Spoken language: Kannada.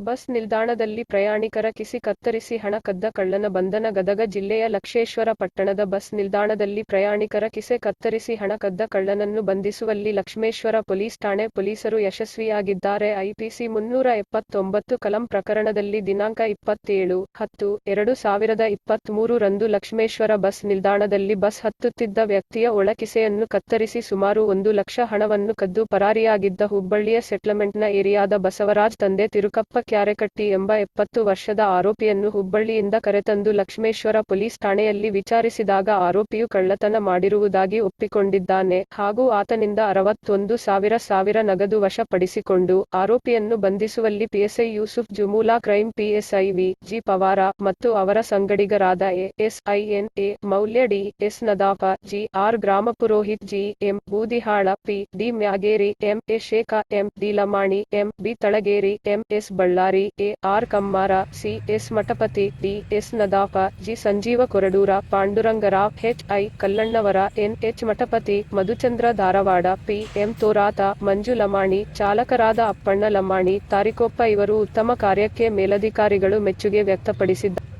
ಬಸ್ ನಿಲ್ದಾಣದಲ್ಲಿ ಪ್ರಯಾಣಿಕರ ಕಿಸಿ ಕತ್ತರಿಸಿ ಹಣ ಕದ್ದ ಕಳ್ಳನ ಬಂಧನ ಗದಗ ಜಿಲ್ಲೆಯ ಲಕ್ಷೇಶ್ವರ ಪಟ್ಟಣದ ಬಸ್ ನಿಲ್ದಾಣದಲ್ಲಿ ಪ್ರಯಾಣಿಕರ ಕಿಸೆ ಕತ್ತರಿಸಿ ಹಣ ಕದ್ದ ಕಳ್ಳನನ್ನು ಬಂಧಿಸುವಲ್ಲಿ ಲಕ್ಷ್ಮೇಶ್ವರ ಪೊಲೀಸ್ ಠಾಣೆ ಪೊಲೀಸರು ಯಶಸ್ವಿಯಾಗಿದ್ದಾರೆ. ಐಪಿಸಿ ಮುನ್ನೂರ ಎಪ್ಪತ್ತೊಂಬತ್ತು ಕಲಂ ಪ್ರಕರಣದಲ್ಲಿ ದಿನಾಂಕ ಇಪ್ಪತ್ತೇಳು, ಹತ್ತು, ಎರಡು ಸಾವಿರದ ಇಪ್ಪತ್ತ್ಮೂರು ರಂದು ಲಕ್ಷ್ಮೇಶ್ವರ ಬಸ್ ನಿಲ್ದಾಣದಲ್ಲಿ ಬಸ್ ಹತ್ತುತ್ತಿದ್ದ ವ್ಯಕ್ತಿಯ ಒಳಕಿಸೆಯನ್ನು ಕತ್ತರಿಸಿ ಸುಮಾರು ಒಂದು ಲಕ್ಷ ಹಣವನ್ನು ಕದ್ದು ಪರಾರಿಯಾಗಿದ್ದ ಹುಬ್ಬಳ್ಳಿಯ ಸೆಟ್ಲ್ಮೆಂಟ್ನ ಏರಿಯಾದ ಬಸವರಾಜ್ ತಂದೆ ತಿರುಕಪ್ಪ ಕ್ಯಾರೆಕಟ್ಟಿ ಎಂಬ ಎಪ್ಪತ್ತು ವರ್ಷದ ಆರೋಪಿಯನ್ನು ಹುಬ್ಬಳ್ಳಿಯಿಂದ ಕರೆತಂದು ಲಕ್ಷ್ಮೇಶ್ವರ ಪೊಲೀಸ್ ಠಾಣೆಯಲ್ಲಿ ವಿಚಾರಿಸಿದಾಗ ಆರೋಪಿಯು ಕಳ್ಳತನ ಮಾಡಿರುವುದಾಗಿ ಒಪ್ಪಿಕೊಂಡಿದ್ದಾನೆ ಹಾಗೂ ಆತನಿಂದ ಅರವತ್ತೊಂದು ಸಾವಿರ ಸಾವಿರ ನಗದು ವಶಪಡಿಸಿಕೊಂಡು ಆರೋಪಿಯನ್ನು ಬಂಧಿಸುವಲ್ಲಿ PSI Yusuf Jumula crime PSI V G Pawar ಮತ್ತು ಅವರ ಸಂಗಡಿಗರಾದ A S A Moulya D S Nadaf G R Grama Purohit, G M Boodihal, P D Myageri, M A Shekh, M D Lamani, M B Talageri, M S Ballari A R Kammar C S Mathapati, D S Nadap, G Sanjeeva Koradur Pandurangarao H I Kallannavar, N H Mathapati, Madhuchandra Dharwad, P M Torat, Manju Lamani, ಚಾಲಕರಾದ Appanna Lamani, Tarikoppa ಇವರು ಉತ್ತಮ ಕಾರ್ಯಕ್ಕೆ ಮೇಲಧಿಕಾರಿಗಳು ಮೆಚ್ಚುಗೆ ವ್ಯಕ್ತಪಡಿಸಿದ್ದಾರೆ